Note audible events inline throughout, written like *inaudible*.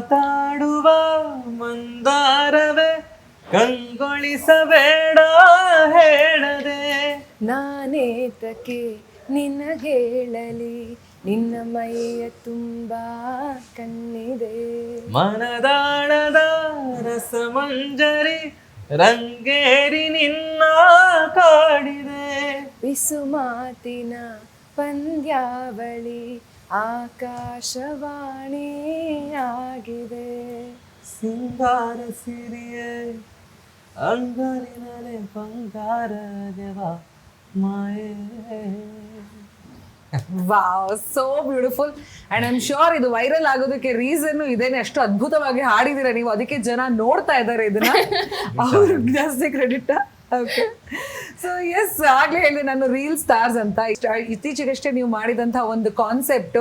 ಮಾತಾಡುವ ಮಂದಾರವೇ ಕಂಗೊಳಿಸಬೇಡ ಹೇಳದೆ. ನಾನೇತಕ್ಕೆ ನಿನಗೇಳಲಿ ನಿನ್ನ ಮೈಯ ತುಂಬ ಕಣ್ಣಿದೆ. ಮನದಾಳದ ರಸಮಂಜರಿ ರಂಗೇರಿ ನಿನ್ನ ಕಾಡಿದೆ. ಬಿಸು ಮಾತಿನ ಪಂದ್ಯಾವಳಿ ಆಕಾಶವಾಣಿ ಆಗಿದೆ. ಸಿಂಗಾರ ಸಿರಿಯೇ ಅಂಗರಿನಲೆ ಬಂಗಾರ ದೇವ ಮಾಯೇ. Wow so beautiful and I'm sure ಇದು ವೈರಲ್ ಆಗೋದಕ್ಕೆ ರೀಸನ್ ಇದೇನೆ. ಅಷ್ಟು ಅದ್ಭುತವಾಗಿ ಹಾಡಿದಿರ ನೀವು. ಅದಕ್ಕೆ ಜನ ನೋಡ್ತಾ ಇದ್ದಾರೆ ಇದನ್ನ. *laughs* ಅವ್ರಿಗೆ ಜಾಸ್ತಿ ಕ್ರೆಡಿಟ್ ಓಕೆ ಸೊ ಎಸ್ ಆಗ್ಲೇ ಹೇಳಿದೆ ನಾನು ರೀಲ್ ಸ್ಟಾರ್ಸ್ ಅಂತ. ಇಷ್ಟ- ಇತ್ತೀಚೆಗಷ್ಟೇ ನೀವು ಮಾಡಿದಂತ ಒಂದು ಕಾನ್ಸೆಪ್ಟ್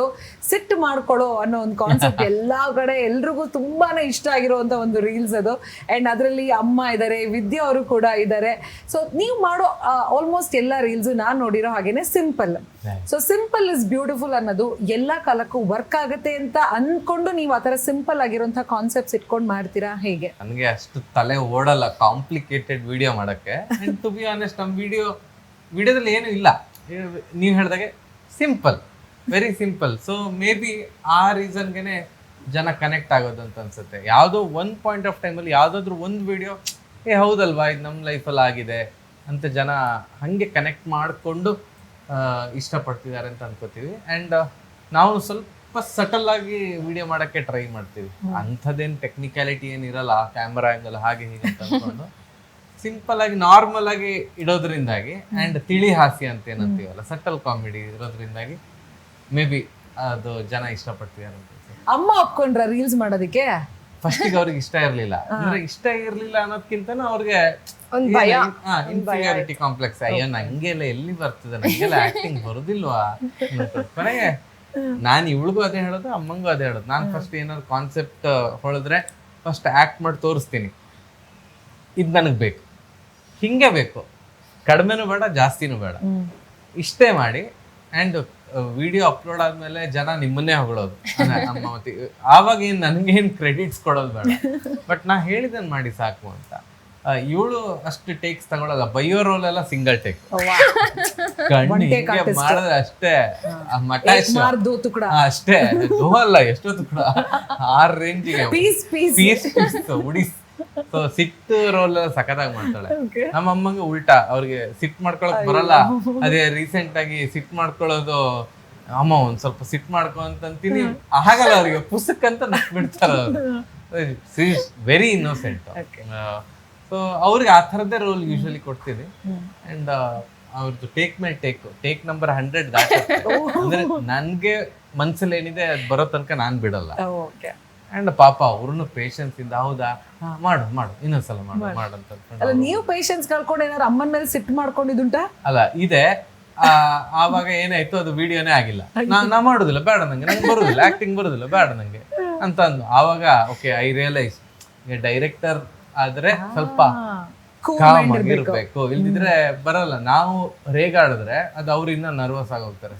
ಸಿಟ್ಟು ಮಾಡ್ಕೊಳ್ಳೋ ಅನ್ನೋ ಒಂದು ಕಾನ್ಸೆಪ್ಟ್ *laughs* ಎಲ್ಲಾ ಕಡೆ ಎಲ್ರಿಗೂ ತುಂಬಾನೇ ಇಷ್ಟ ಆಗಿರುವಂತ ಒಂದು ರೀಲ್ಸ್ ಅದು. ಅಂಡ್ ಅದರಲ್ಲಿ ಅಮ್ಮ ಇದ್ದಾರೆ ವಿದ್ಯಾ ಅವರು ಕೂಡ ಇದ್ದಾರೆ ಸೊ ನೀವು ಮಾಡೋ ಆಲ್ಮೋಸ್ಟ್ ಎಲ್ಲ ರೀಲ್ಸ್ ನಾನು ನೋಡಿರೋ ಹಾಗೇನೆ simple so simple is beautiful ಅನ್ನೋದು ಎಲ್ಲ ಕಾಲಕ್ಕೂ ವರ್ಕ್ ಆಗುತ್ತೆ ಅಂತ ಅನ್ಕೊಂಡು ನೀವು ಆ ಥರ ಸಿಂಪಲ್ ಆಗಿರುವಂಥ ಕಾನ್ಸೆಪ್ಟ್ಸ್ ಇಟ್ಕೊಂಡು ಮಾಡ್ತೀರಾ? ಹೇಗೆ? ನನಗೆ ಅಷ್ಟು ತಲೆ ಓಡಲ್ಲ ಕಾಂಪ್ಲಿಕೇಟೆಡ್ ವಿಡಿಯೋ ಮಾಡಕ್ಕೆ. ಟು ಬಿ ಆನೆಸ್ಟ್ ನಮ್ಮ ವಿಡಿಯೋ ವಿಡಿಯೋದಲ್ಲಿ ಏನು ಇಲ್ಲ. ನೀವು ಹೇಳಿದಾಗೆ simple very simple so maybe ಆ ರೀಸನ್ಗೆ ಜನ ಕನೆಕ್ಟ್ ಆಗೋದು ಅಂತ ಅನ್ಸುತ್ತೆ. ಯಾವುದೋ ಒಂದು ಪಾಯಿಂಟ್ ಆಫ್ ಟೈಮಲ್ಲಿ ಯಾವುದಾದ್ರೂ ಒಂದು ವಿಡಿಯೋ ಏ ಹೌದಲ್ವಾ ಇದು ನಮ್ಮ ಲೈಫಲ್ಲಿ ಆಗಿದೆ ಅಂತ ಜನ ಹಾಗೆ ಕನೆಕ್ಟ್ ಮಾಡಿಕೊಂಡು ಇಷ್ಟಪಡ್ತಿದ್ದಾರೆ ಅಂತ ಅನ್ಕೋತೀವಿ. ಆ್ಯಂಡ್ ನಾವು ಸ್ವಲ್ಪ ಸಟಲ್ ಆಗಿ ವಿಡಿಯೋ ಮಾಡಕ್ಕೆ ಟ್ರೈ ಮಾಡ್ತೀವಿ. ಅಂಥದ್ದೇನು ಟೆಕ್ನಿಕ್ಯಾಲಿಟಿ ಏನಿರಲ್ಲ ಕ್ಯಾಮ್ರಾ ಆ್ಯಂಗಲ್ ಹಾಗೆ ಹೀಗೆ ಅಂತ ಅಂದ್ಕೊಂಡು ಸಿಂಪಲ್ ಆಗಿ ನಾರ್ಮಲ್ ಆಗಿ ಇಡೋದ್ರಿಂದಾಗಿ ಆ್ಯಂಡ್ ತಿಳಿ ಹಾಸ್ಯ ಅಂತ ಏನಂತೀವಲ್ಲ ಸಟಲ್ ಕಾಮಿಡಿ ಇರೋದ್ರಿಂದಾಗಿ ಮೇ ಬಿ ಅದು ಜನ ಇಷ್ಟಪಡ್ತಿದ್ದಾರೆ ಅಂತ ಅಮ್ಮ ಒಪ್ಕೊಂಡ್ರ ರೀಲ್ಸ್ ಮಾಡೋದಕ್ಕೆ? ಫಸ್ಟಿಗೆ ಅವ್ರಿಗೆ ಇಷ್ಟ ಇರಲಿಲ್ಲ. ಅಂದ್ರೆ ಇಷ್ಟ ಇರಲಿಲ್ಲ ಅನ್ನೋದ್ಕಿಂತನೂ ಅವ್ರಿಗೆ ಒಂದ್ ಭಯ. ಇನ್ಫೀರಿಯಾರಿಟಿ ಕಾಂಪ್ಲೆಕ್ಸ್ ಅಯ್ಯೋ ನಂಗೆಲ್ಲ ಎಲ್ಲಿ ಬರ್ತದೆ? ನಂಗೆಲ್ಲ ಆಕ್ಟಿಂಗ್ ಬರುದಿಲ್ವಾ? ಕೊನೆಗೆ ನಾನು ಇವಳಿಗೂ ಅದೇ ಹೇಳೋದು ಅಮ್ಮಂಗೂ ಅದೇ ಹೇಳೋದು. ನಾನು ಫಸ್ಟ್ ಏನಾದ್ರು ಕಾನ್ಸೆಪ್ಟ್ ಹೊಳೆದ್ರೆ ಫಸ್ಟ್ ಆಕ್ಟ್ ಮಾಡಿ ತೋರಿಸ್ತೀನಿ. ಇದು ನನಗೆ ಬೇಕು. ಹಿಂಗೆ ಬೇಕು. ಕಡಿಮೆನೂ ಬೇಡ ಜಾಸ್ತಿನೂ ಬೇಡ. ಇಷ್ಟೇ ಮಾಡಿ. ಆ್ಯಂಡ್ ವಿಡಿಯೋ ಅಪ್ಲೋಡ್ ಆದ್ಮೇಲೆ ಜನ ನಿಮ್ಮನ್ನೇ ಹೊಗಳೋದು. ಅಮ್ಮ ಆವಾಗ ಏನು ನನಗೇನು ಕ್ರೆಡಿಟ್ಸ್ ಕೊಡೋದು ಬೇಡ. *laughs* ಬಟ್ ನಾ ಹೇಳಿದನ್ ಮಾಡಿ ಸಾಕು ಅಂತ. ಇವಳು ಅಷ್ಟು ಟೇಕ್ಸ್ ತಗೊಳಲ್ಲ. ಬೈಯೋ ರೋಲ್ ಎಲ್ಲ ಸಿಂಗಲ್ ಟೇಕ್ ಮಾಡಿದ್ರೆ ಅಷ್ಟೇ. ಮಠ ತುಕಡ. ಅಷ್ಟೇ. ಅಲ್ಲ ಎಷ್ಟೋ ಕೂಡ ಆರ್ range piece piece. Piece piece. ಉಡಿಸ್. So ಸಿಟ್ಟು ರೋಲ್ ಸಖತ್ತಾಗಿ ಮಾಡ್ತಾಳೆ. ನಮ್ಮ ಅಮ್ಮಂಗೆ ಉಲ್ಟಾ. ಅವ್ರಿಗೆ ಸಿಟ್ ಮಾಡ್ಕೊಳಕ್ ಬರಲ್ಲ. ಅದೇ ರೀಸೆಂಟ್ ಆಗಿ ಸಿಟ್ ಮಾಡ್ಕೊಳ್ಳೋದು ಅಮ್ಮ ಒಂದ್ ಸ್ವಲ್ಪ ಸಿಟ್ ಮಾಡ್ಕೊ ಅಂತಂತೀನಿ. ಆಗಲ್ಲ ಅವ್ರಿಗೆ. ಪುಸ್ತಕ ಅಂತ ನಕ್ ಬಿಡ್ತಾರ ವೆರಿ ಇನ್ನೋಸೆಂಟ್ ಸೊ ಅವ್ರಿಗೆ ಆ ಥರದ್ದೇ ರೋಲ್ ಯೂಶಲಿ ಕೊಡ್ತೀವಿ. ಅಂಡ್ ಅವ್ರದ್ದು ಟೇಕ್ ಮೇಲೆ ಟೇಕ್ ಟೇಕ್ ನಂಬರ್ ಹಂಡ್ರೆಡ್ ಅಂದ್ರೆ ನನ್ಗೆ ಮನ್ಸಲ್ಲಿ ಏನಿದೆ ಅದು ಬರೋ ತನಕ ನಾನು ಬಿಡಲ್ಲ. ಓಕೆ ಅಂಡ್ ಪಾಪ ಅವ್ರನ್ನು ಪೇಷನ್ಸ್ ಇಂದ ಹೌದಾ? ಹಾ, ಮಾಡು ಮಾಡು ಇನ್ನೊಂದ್ಸಲ ಮಾಡು ಮಾಡು. ಅಂತ ಅಲ್ಲ ನೀವು ಪೇಷನ್ಸ್ ಕಳ್ಕೊಂಡು ಏನಾರು ಅಮ್ಮನ ಮೇಲೆ ಸಿಟ್ಟು ಮಾಡ್ಕೊಂಡಿದ್ದುಂಟ? ಅಲ್ಲ ಇದೆ. ಆ, ಆವಾಗ ಏನಾಯ್ತು ಅದು ವಿಡಿಯೋನೇ ಆಗಿಲ್ಲ. ನಾನು ನಾ ಮಾಡುದಿಲ್ಲ ಬೇಡ ನಂಗೆ ನಂಗೆ ಬರುದಿಲ್ಲ ಆಕ್ಟಿಂಗ್ ಬರುದಿಲ್ಲ ಬೇಡ ನಂಗೆ. ಅಂತ ಅಂದು ಆವಾಗ ಓಕೆ ಐ ರಿಯಲೈಸ್ ಡೈರೆಕ್ಟರ್ ಆದ್ರೆ ಸ್ವಲ್ಪ ಇರ್ಬೇಕು ಕಾಮ್ ಆಗಿರ್ಬೇಕು. ಇಲ್ದಿದ್ರೆ ಬರಲ್ಲ. ನಾವು ರೇಗಾಡಿದ್ರೆ ಅದು ಅವ್ರು ಇನ್ನ ನರ್ವಸ್ ಆಗೋಗ್ತಾರೆ